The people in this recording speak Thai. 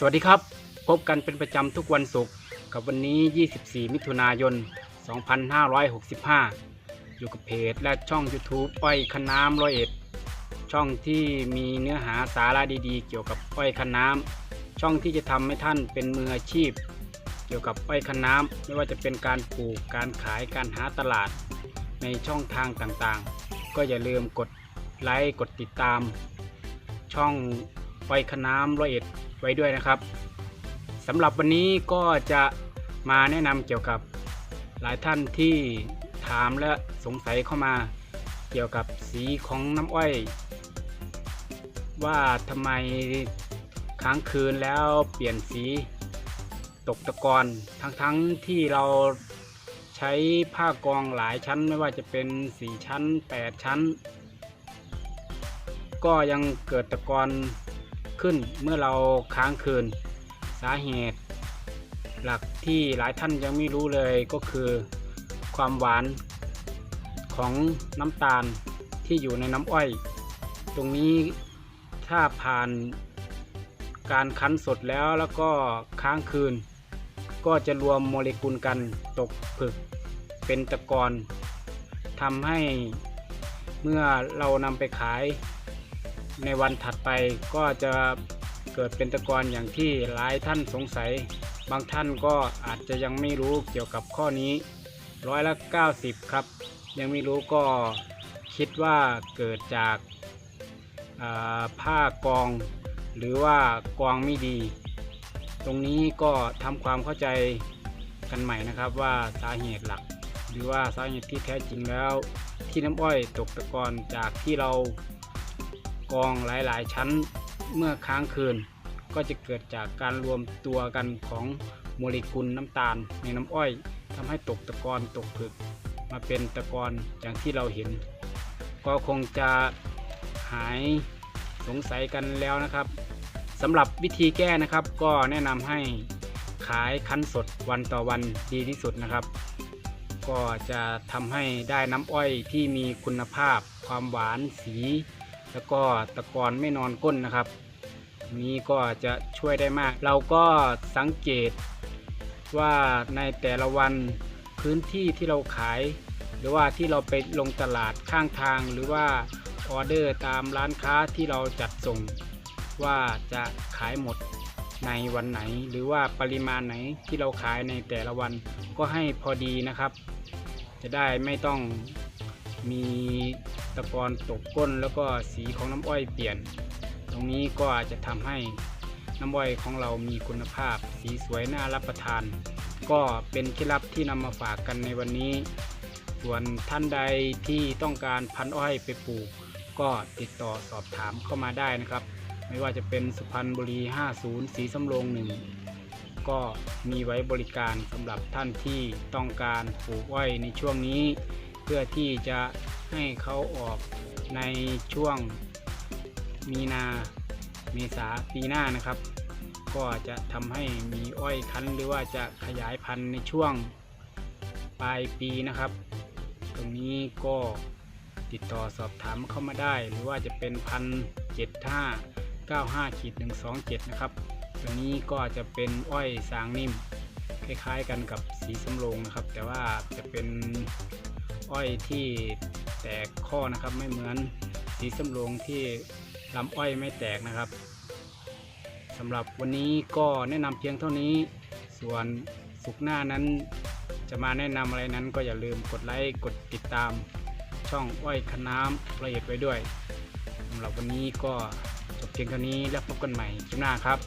สวัสดีครับ พบกันเป็นประจำทุกวันศุกร์กับวันนี้ 24 มิถุนายน 2565 อยู่กับเพจและช่อง YouTube อ้อยคันน้ำร้อยเอ็ด ช่องที่มีเนื้อหาสาระดีๆ เกี่ยวกับอ้อยคันน้ำช่องที่จะทำให้ท่านเป็นมืออาชีพ เกี่ยวกับอ้อยคันน้ำไม่ว่าจะเป็นการปลูกการขายการหาตลาด ในช่องทางต่างๆ ก็อย่าลืมกดไลค์กดติดตาม ช่องอ้อยคันน้ำร้อยเอ็ด ไว้ด้วยนะครับสำหรับวันนี้ก็จะมาแนะนำเกี่ยวกับหลายท่านที่ถามและสงสัยเข้ามาเกี่ยวกับสีของน้ำอ้อย ว่าทำไมค้างคืนแล้วเปลี่ยนสีตกตะกอนทั้งๆทที่เราใช้ผ้ากองหลายชั้นไม่ว่าจะเป็น 4 ชั้น 8 ชั้น ก็ยังเกิดตะกอน ขึ้นเมื่อเราค้างคืน สาเหตุ หลักที่หลายท่านยังไม่รู้เลยก็คือ ความหวานของน้ำตาลที่อยู่ในน้ำอ้อย ตรงนี้ถ้าผ่านการคั้นสดแล้วแล้วก็ค้างคืน ก็จะรวมโมเลกุลกันตกผึกเป็นตะกอนทำให้เมื่อเรานำไปขาย ในวันถัดไปก็จะเกิดเป็นตะกอนอย่างที่หลายท่านสงสัย บางท่านก็อาจจะยังไม่รู้เกี่ยวกับข้อนี้ร้อยละ 90 ครับ ยังไม่รู้ก็คิดว่าเกิดจากาผ้ากอง หรือว่ากองไม่ดี ตรงนี้ก็ทำความเข้าใจกันใหม่นะครับว่าสาเหตุหลัก หรือว่าสาเหตุที่แท้จริงแล้ว ที่น้ำอ้อยตกตะกอนจากที่เรา กองหลายๆ ชั้นเมื่อค้างคืน ก็จะเกิดจากการรวมตัวกันของโมเลกุลน้ำตาลในน้ำอ้อยทำให้ตกตะกอนตกผึก มาเป็นตะกอนอย่างที่เราเห็น ก็คงจะหายสงสัยกันแล้วนะครับสำหรับวิธีแก้นะครับ ก็แนะนำให้ขายคั้นสดวันต่อวันดีที่สุดนะครับ ก็จะทำให้ได้น้ำอ้อยที่มีคุณภาพ ความหวานสี แล้วก็ตะกอนไม่นอนก้นนะครับ นี้ก็จะช่วยได้มาก เราก็สังเกตว่าในแต่ละวันพื้นที่ที่เราขาย หรือว่าที่เราไปลงตลาดข้างทางหรือว่าออเดอร์ตามร้านค้าที่เราจัดส่ง ว่าจะขายหมดในวันไหน หรือว่าปริมาณไหนที่เราขายในแต่ละวันก็ให้พอดีนะครับ จะได้ไม่ต้อง มีตะกอนตกก้นแล้วก็สีของน้ำอ้อยเปลี่ยน ตรงนี้ก็อาจจะทำให้น้ำอ้อยของเรามีคุณภาพ สีสวยน่ารับประทาน ก็เป็นเคล็ดลับที่นำมาฝากกันในวันนี้ ส่วนท่านใดที่ต้องการพันอ้อยไปปลูก ก็ติดต่อสอบถามเข้ามาได้นะครับ ไม่ว่าจะเป็นสุพรรณบุรี 50 สีสำโรงหนึ่งก็มีไว้บริการสำหรับท่านที่ต้องการปลูกอ้อยในช่วงนี้ พื่อที่จะให้เขาออกในช่วงมีนาเมษาปีหน้านะครับ ก็จะทำให้มีอ้อยคั้นหรือว่าจะขยายพันธุ์ในช่วงปลายปีนะครับ ตรงนี้ก็ติดต่อสอบถามเข้ามาได้ หรือว่าจะเป็นพันเจ็ดห้าเก้าห้าขีดหนึ่งสองเจ็ดนะครับตัวนี้ก็จะเป็นอ้อยสางนิ่ม คล้ายๆกันกับสีสำโรงนะครับ แต่ว่าจะเป็น อ้อยที่แตกข้อนะครับ ไม่เหมือนสีสำโรงที่ลำอ้อยไม่แตกนะครับสำหรับวันนี้ก็แนะนำเพียงเท่านี้ ส่วนสุกหน้านั้น จะมาแนะนำอะไรนั้นก็อย่าลืมกดไลค์กดติดตาม ช่องอ้อยคน้ำละเอียดไว้ด้วยสำหรับวันนี้ก็จบเพียงเท่านี้แล้วพบกันใหม่คลิปหน้าครับ